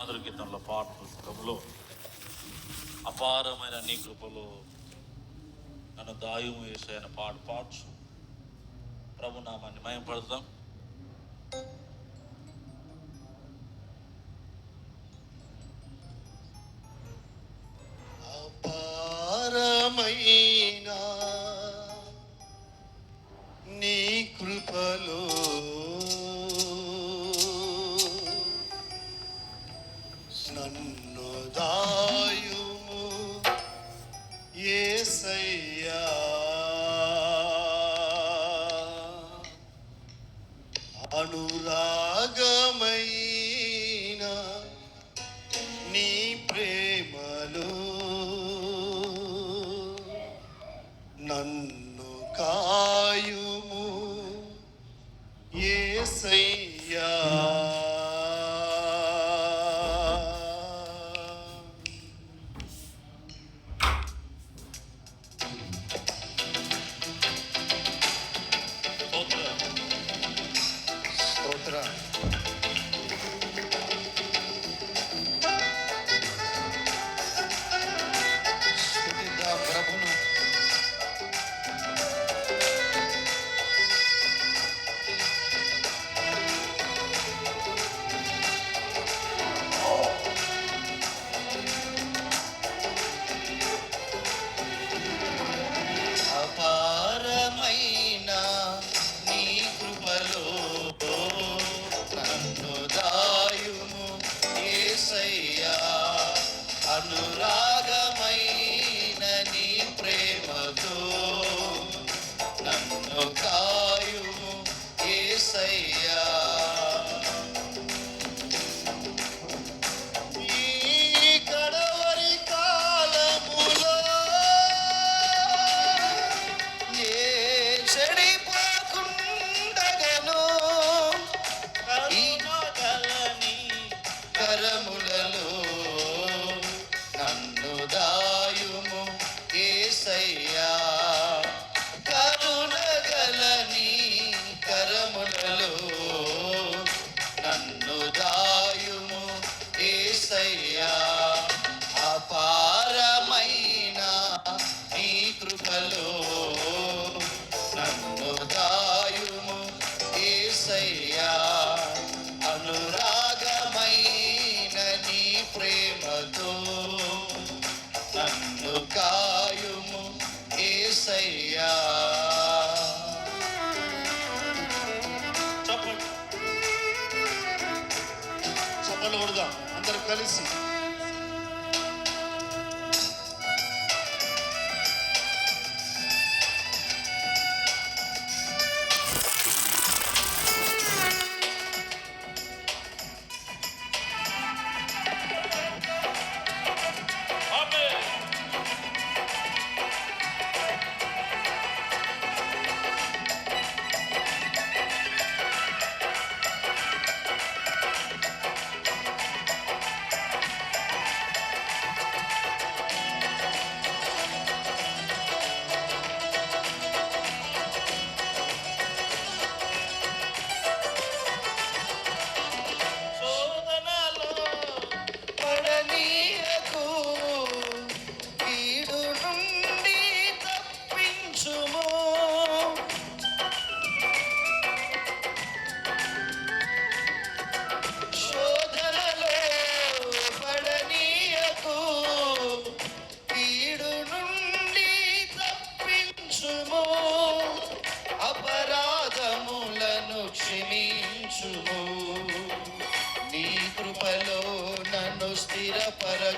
మధుర గీతంలో పాట పుస్తకంలో అపారమైన నీ కృపలో నన్ను దాయుము వేసాయన పాట పాడచ్చు ప్రభునామాన్ని నామాన్ని యేసయ్యా నన్ను కాయుము ఏసయ్యా. చెప్పండి. చప్పలు కొడదాం. అందరూ కలిసి.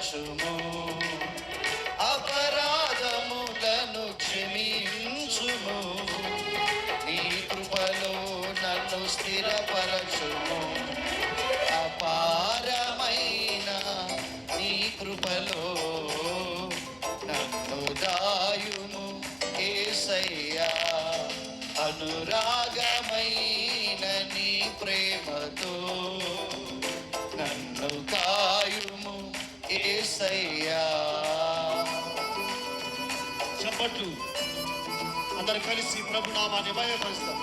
స్థిరపరచుము అపరాధములను క్షమించుము. నీ కృపలో నన్ను స్థిరపరచుము. అపారమైన నీ కృపలో నన్ను దాయుము ఏసయ్యా. అనురాగమైన నీ ప్రేమతో చప్పట్లు అందరు కలిసి ప్రభు నామాన్ని భయపరుస్తాం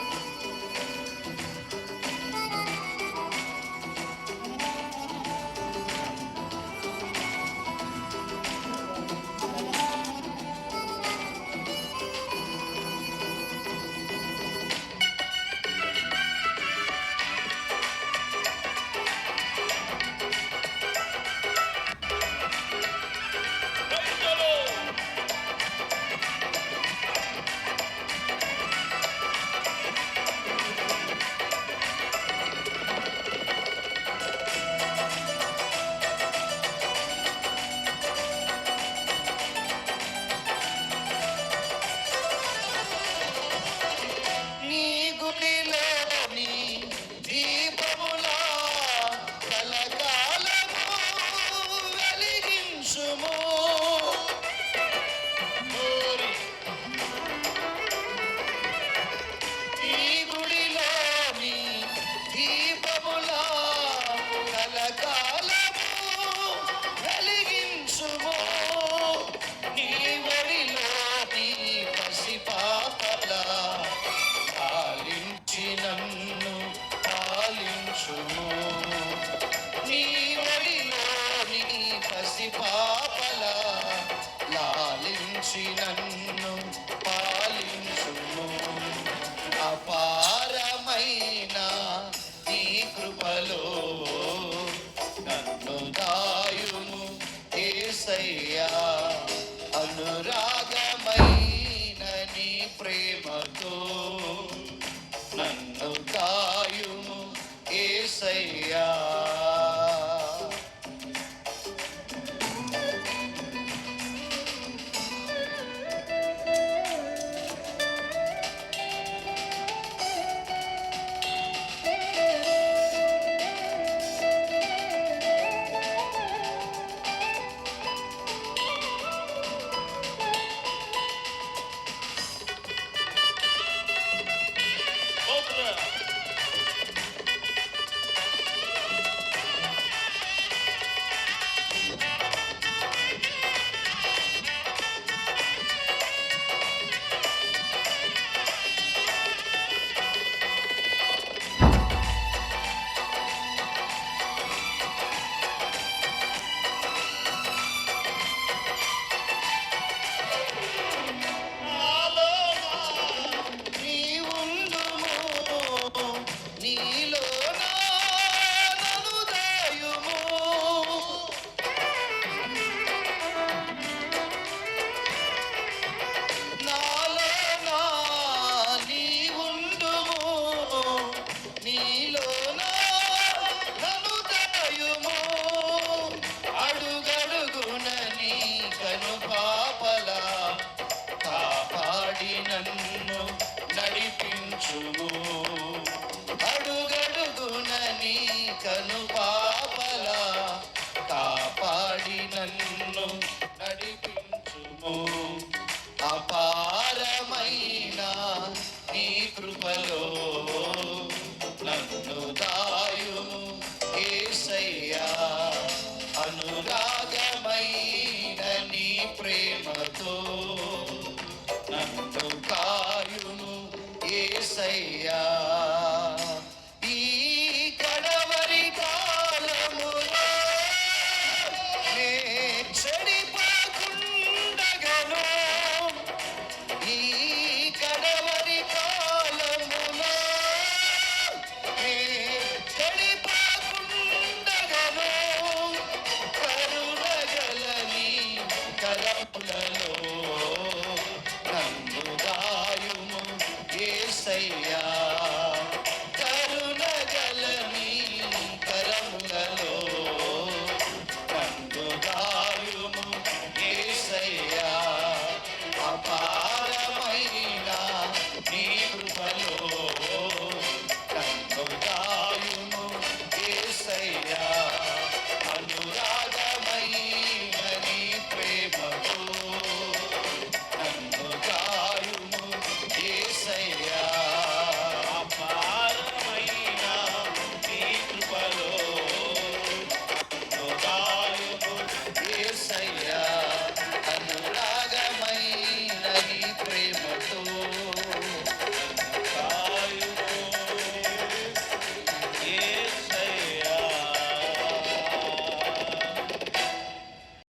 See Nandi. ఏసయ్యా అనురాగమైన నీ ప్రేమతో నన్ను కాయుము ఏసయ్యా. say